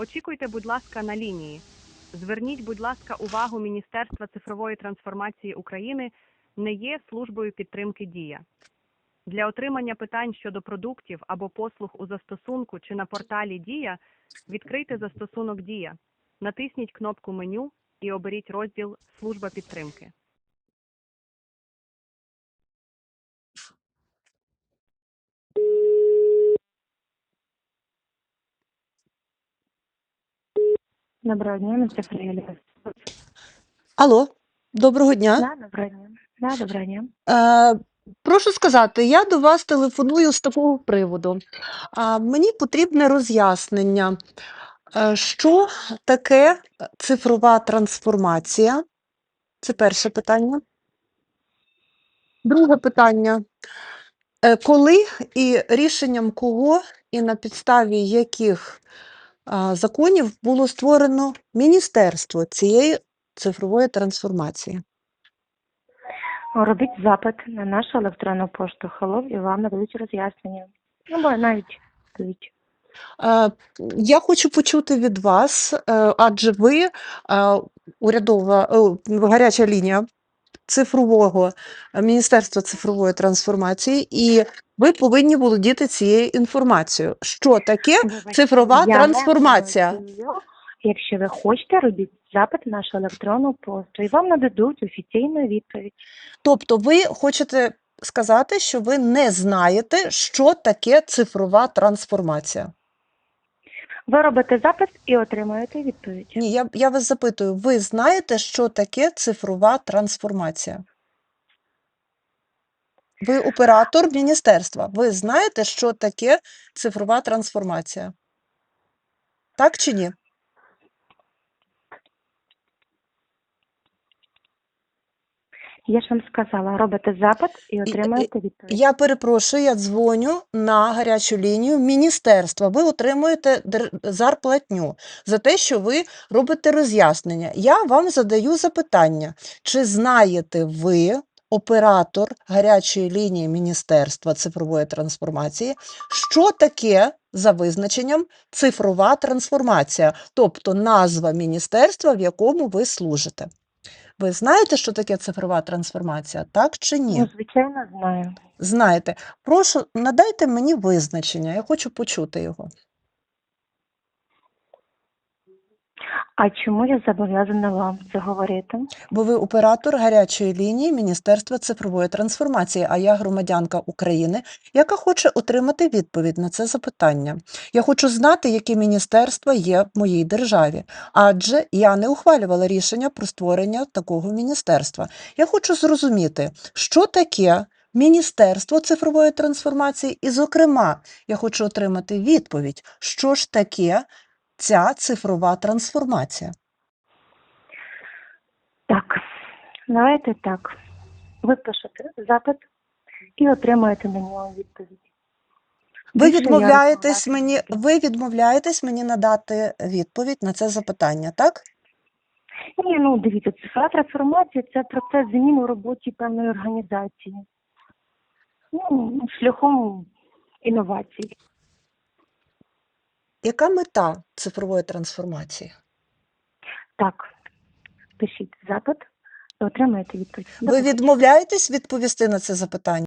Очікуйте, будь ласка, на лінії. Зверніть, будь ласка, увагу Міністерства цифрової трансформації України не є службою підтримки Дія. Для отримання питань щодо продуктів або послуг у застосунку чи на порталі Дія відкрийте застосунок Дія, натисніть кнопку меню і оберіть розділ Служба підтримки. Доброго дня, містер Фріелі. Алло, доброго дня. Да, доброго дня. Да, доброго дня. Е, прошу сказати, я до вас телефоную з такого приводу. А, мені потрібне роз'яснення, е, що таке цифрова трансформація? Це перше питання. Друге питання. Е, Коли і рішенням кого і на підставі яких законів було створено Міністерство цієї цифрової трансформації? Робіть запит на нашу електронну пошту Hello і вам нададуть роз'яснення. Ну, Або навіть відповідь. Е, Я хочу почути від вас, е, адже ви е, урядова гаряча лінія цифрового Міністерства цифрової трансформації, і ви повинні володіти цією інформацією. Що таке цифрова я трансформація? Якщо ви хочете, робіть запит на нашу електронну пошту і вам нададуть офіційну відповідь. Тобто, ви хочете сказати, що ви не знаєте, що таке цифрова трансформація? Ви робите запит і отримуєте відповідь. Ні, я, я вас запитую, ви знаєте, що таке цифрова трансформація? Ви оператор міністерства. Ви знаєте, що таке цифрова трансформація? Так чи ні? Я ж вам сказала, робите запит і отримуєте відповідь. Я перепрошую, я дзвоню на гарячу лінію міністерства. Ви отримуєте зарплатню за те, що ви робите роз'яснення. Я вам задаю запитання: чи знаєте ви, оператор гарячої лінії Міністерства цифрової трансформації, що таке за визначенням цифрова трансформація, тобто назва міністерства, в якому ви служите? Ви знаєте, що таке цифрова трансформація, так чи ні? Ну, звичайно, знаю. Знаєте, прошу, надайте мені визначення, я хочу почути його. А чому я зобов'язана вам це говорити? Бо ви оператор гарячої лінії Міністерства цифрової трансформації, а я громадянка України, яка хоче отримати відповідь на це запитання. Я хочу знати, які міністерства є в моїй державі, адже я не ухвалювала рішення про створення такого міністерства. Я хочу зрозуміти, що таке Міністерство цифрової трансформації, і, зокрема, я хочу отримати відповідь, що ж таке ця цифрова трансформація. Так, давайте так. Ви пишете запит і отримуєте на нього відповідь. Ви відмовляєтесь мені, ви відмовляєтесь мені надати відповідь на це запитання, так? Ні, ну дивіться, цифрова трансформація це процес змін у роботі певної організації. Ну, шляхом інновацій. Яка мета цифрової трансформації? Так, пишіть запит і отримаєте відповідь. Ви відмовляєтесь відповісти на це запитання?